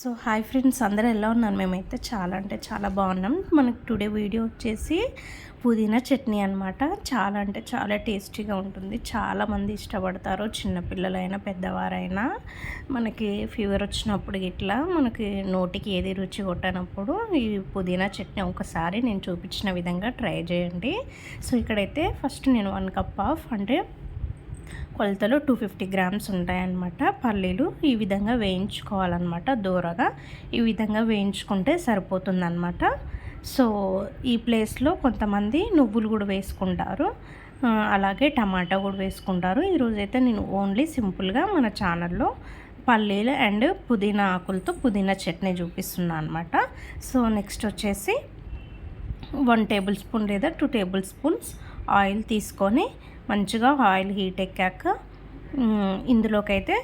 So hi friends అందరూ ఎలా ఉన్నారు? మేమైతే చాలా అంటే చాలా బాగున్నాం. మనకు టుడే వీడియో వచ్చేసి పుదీనా చట్నీ అనమాట చాలా అంటే చాలా టేస్టీగా ఉంటుంది. చాలామంది ఇష్టపడతారు. చిన్నపిల్లలైనా పెద్దవారైనా. మనకి ఫీవర్ వచ్చినప్పుడు ఇట్లా మనకి నోటికి ఏది రుచి కొట్టనప్పుడు ఈ పుదీనా చట్నీ ఒకసారి నేను చూపించిన విధంగా ట్రై చేయండి. సో ఇక్కడైతే ఫస్ట్ నేను వన్ కప్ ఆఫ్ అంటే కొలతలో టూ ఫిఫ్టీ గ్రామ్స్ ఉంటాయన్నమాట. పల్లీలు ఈ విధంగా వేయించుకోవాలన్నమాట దూరగా. ఈ విధంగా వేయించుకుంటే సరిపోతుందన్నమాట. సో ఈ ప్లేస్లో కొంతమంది నువ్వులు కూడా వేసుకుంటారు. అలాగే టమాటా కూడా వేసుకుంటారు. ఈరోజైతే నేను ఓన్లీ సింపుల్గా మన ఛానల్లో పల్లీలు అండ్ పుదీనా ఆకులతో పుదీనా చట్నీ చూపిస్తున్నాను అనమాట సో నెక్స్ట్ వచ్చేసి వన్ టేబుల్ స్పూన్ లేదా టూ టేబుల్ స్పూన్స్ ఆయిల్ తీసుకొని మంచిగా ఆయిల్ హీట్ ఎక్కాక ఇందులోకైతే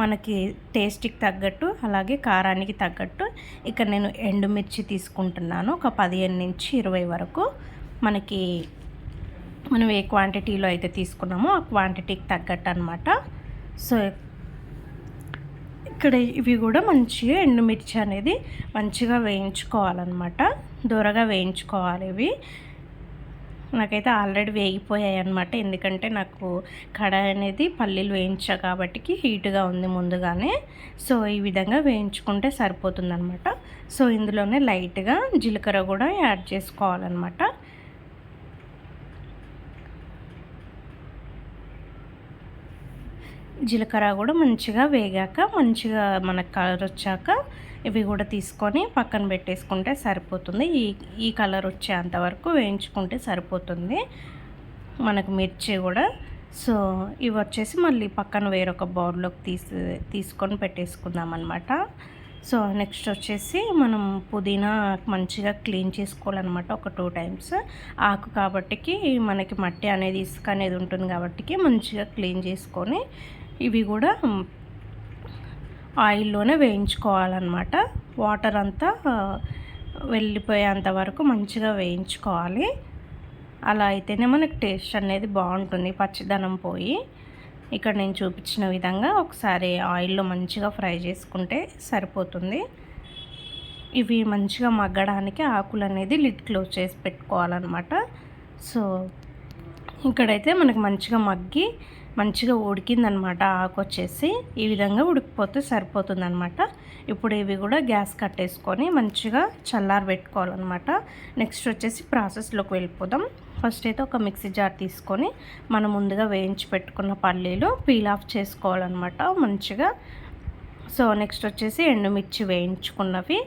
మనకి టేస్ట్కి తగ్గట్టు అలాగే కారానికి తగ్గట్టు ఇక్కడ నేను ఎండుమిర్చి తీసుకుంటున్నాను. ఒక పదిహేను నుంచి ఇరవై వరకు మనకి మనం ఏ క్వాంటిటీలో అయితే తీసుకున్నామో ఆ క్వాంటిటీకి తగ్గట్టు అనమాట సో ఇక్కడ ఇవి కూడా మంచిగా ఎండుమిర్చి అనేది మంచిగా వేయించుకోవాలన్నమాట. దూరగా వేయించుకోవాలి ఇవి. నాకైతే ఆల్రెడీ వేగిపోయాయి అనమాట ఎందుకంటే నాకు కడాయి అనేది పల్లీలు వేయించా కాబట్టి హీట్గా ఉంది ముందుగానే. సో ఈ విధంగా వేయించుకుంటే సరిపోతుందనమాట సో ఇందులోనే లైట్గా జీలకర్ర కూడా యాడ్ చేసుకోవాలన్నమాట. జీలకర్ర కూడా మంచిగా వేగాక మంచిగా మనకు కలర్ వచ్చాక ఇవి కూడా తీసుకొని పక్కన పెట్టేసుకుంటే సరిపోతుంది. ఈ ఈ కలర్ వచ్చేంత వరకు వేయించుకుంటే సరిపోతుంది. మనకు మిర్చి కూడా. సో ఇవి వచ్చేసి మళ్ళీ పక్కన వేరొక బౌల్లోకి తీసి తీసుకొని పెట్టేసుకుందాం అనమాట సో నెక్స్ట్ వచ్చేసి మనం పుదీనా మంచిగా క్లీన్ చేసుకోవాలన్నమాట ఒక టూ టైమ్స్. ఆకు కాబట్టికి మనకి మట్టి అనేది ఇసుక అనేది ఉంటుంది కాబట్టికి మంచిగా క్లీన్ చేసుకొని ఇవి కూడా ఆయిల్లోనే వేయించుకోవాలన్నమాట. వాటర్ అంతా వెళ్ళిపోయేంత వరకు మంచిగా వేయించుకోవాలి. అలా అయితేనే మనకు టేస్ట్ అనేది బాగుంటుంది పచ్చిదనం పోయి. ఇక్కడ నేను చూపించిన విధంగా ఒకసారి ఆయిల్లో మంచిగా ఫ్రై చేసుకుంటే సరిపోతుంది. ఇవి మంచిగా మగ్గడానికి ఆకులు అనేది లిడ్ క్లోజ్ చేసి పెట్టుకోవాలన్నమాట. సో ఇక్కడైతే మనకు మంచిగా మగ్గి మంచిగా ఉడికిందనమాట ఆకు వచ్చేసి ఈ విధంగా ఉడికిపోతే సరిపోతుందనమాట. ఇప్పుడు ఇవి కూడా గ్యాస్ కట్టేసుకొని మంచిగా చల్లారి పెట్టుకోవాలన్నమాట నెక్స్ట్ వచ్చేసి ప్రాసెస్లోకి వెళ్ళిపోదాం. ఫస్ట్ అయితే ఒక మిక్సీ జార్ తీసుకొని మనం ముందుగా వేయించి పెట్టుకున్న పల్లీలు పీల్ ఆఫ్ చేసుకోవాలన్నమాట మంచిగా. సో నెక్స్ట్ వచ్చేసి ఎండుమిర్చి వేయించుకున్నవి.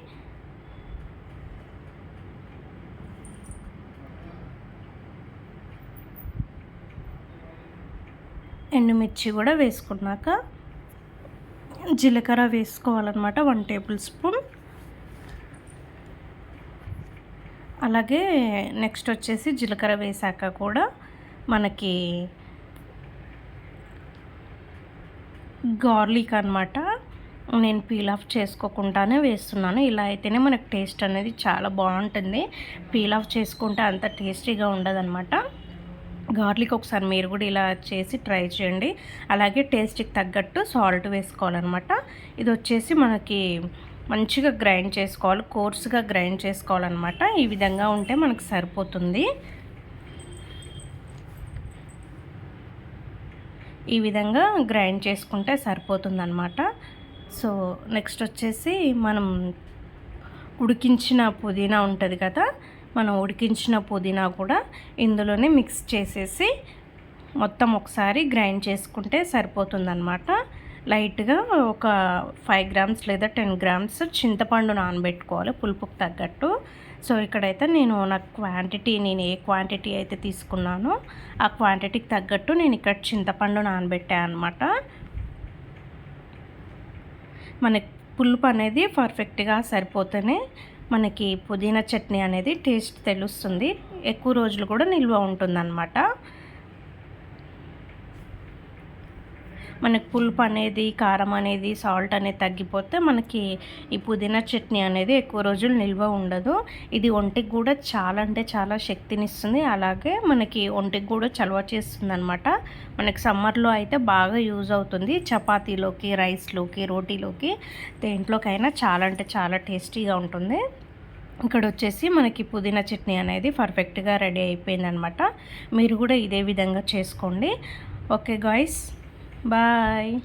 ఎండుమిర్చి కూడా వేసుకున్నాక జీలకర్ర వేసుకోవాలన్నమాట వన్ టేబుల్ స్పూన్. అలాగే నెక్స్ట్ వచ్చేసి జీలకర్ర వేసాక కూడా మనకి గార్లిక్ అనమాట నేను పీల్ ఆఫ్ చేసుకోకుండానే వేస్తున్నాను. ఇలా అయితేనే మనకు టేస్ట్ అనేది చాలా బాగుంటుంది. పీల్ ఆఫ్ చేసుకుంటే అంత టేస్టీగా ఉండదన్నమాట. గార్లిక్ ఒకసారి మీరు కూడా ఇలా చేసి ట్రై చేయండి. అలాగే టేస్ట్కి తగ్గట్టు సాల్ట్ వేసుకోవాలన్నమాట. ఇది వచ్చేసి మనకి మంచిగా గ్రైండ్ చేసుకోవాలి కోర్స్గా గ్రైండ్ చేసుకోవాలన్నమాట. ఈ విధంగా ఉంటే మనకు సరిపోతుంది. ఈ విధంగా గ్రైండ్ చేసుకుంటే సరిపోతుందన్నమాట. సో నెక్స్ట్ వచ్చేసి మనం ఉడికించిన పుదీనా ఉంటుంది కదా మనం ఉడికించిన పుదీనా కూడా ఇందులోనే మిక్స్ చేసేసి మొత్తం ఒకసారి గ్రైండ్ చేసుకుంటే సరిపోతుందన్నమాట. లైట్గా ఒక ఫైవ్ గ్రామ్స్ లేదా టెన్ గ్రామ్స్ చింతపండు నానబెట్టుకోవాలి పులుపుకు తగ్గట్టు. సో ఇక్కడైతే నేను నా క్వాంటిటీ నేను ఏ క్వాంటిటీ అయితే తీసుకున్నానో ఆ క్వాంటిటీకి తగ్గట్టు నేను ఇక్కడ చింతపండు నానబెట్టాను అనమాట మనకి పులుపు అనేది పర్ఫెక్ట్గా సరిపోతేనే మనకి పుదీనా చట్నీ అనేది టేస్ట్ తెలుస్తుంది. ఎక్కువ రోజులు కూడా నిల్వ ఉంటుందన్నమాట. మనకి పులుపు అనేది కారం అనేది సాల్ట్ అనేది తగ్గిపోతే మనకి ఈ పుదీనా చట్నీ అనేది ఎక్కువ రోజులు నిల్వ ఉండదు. ఇది ఒంటికి కూడా చాలా అంటే చాలా శక్తినిస్తుంది. అలాగే మనకి ఒంటికి కూడా చలవ చేస్తుంది అనమాట మనకి సమ్మర్లో అయితే బాగా యూజ్ అవుతుంది. చపాతీలోకి రైస్లోకి రోటీలోకి దేంట్లోకైనా చాలా అంటే చాలా టేస్టీగా ఉంటుంది. ఇక్కడ వచ్చేసి మనకి పుదీనా చట్నీ అనేది పర్ఫెక్ట్గా రెడీ అయిపోయిందనమాట మీరు కూడా ఇదే విధంగా చేసుకోండి. Okay guys. bye.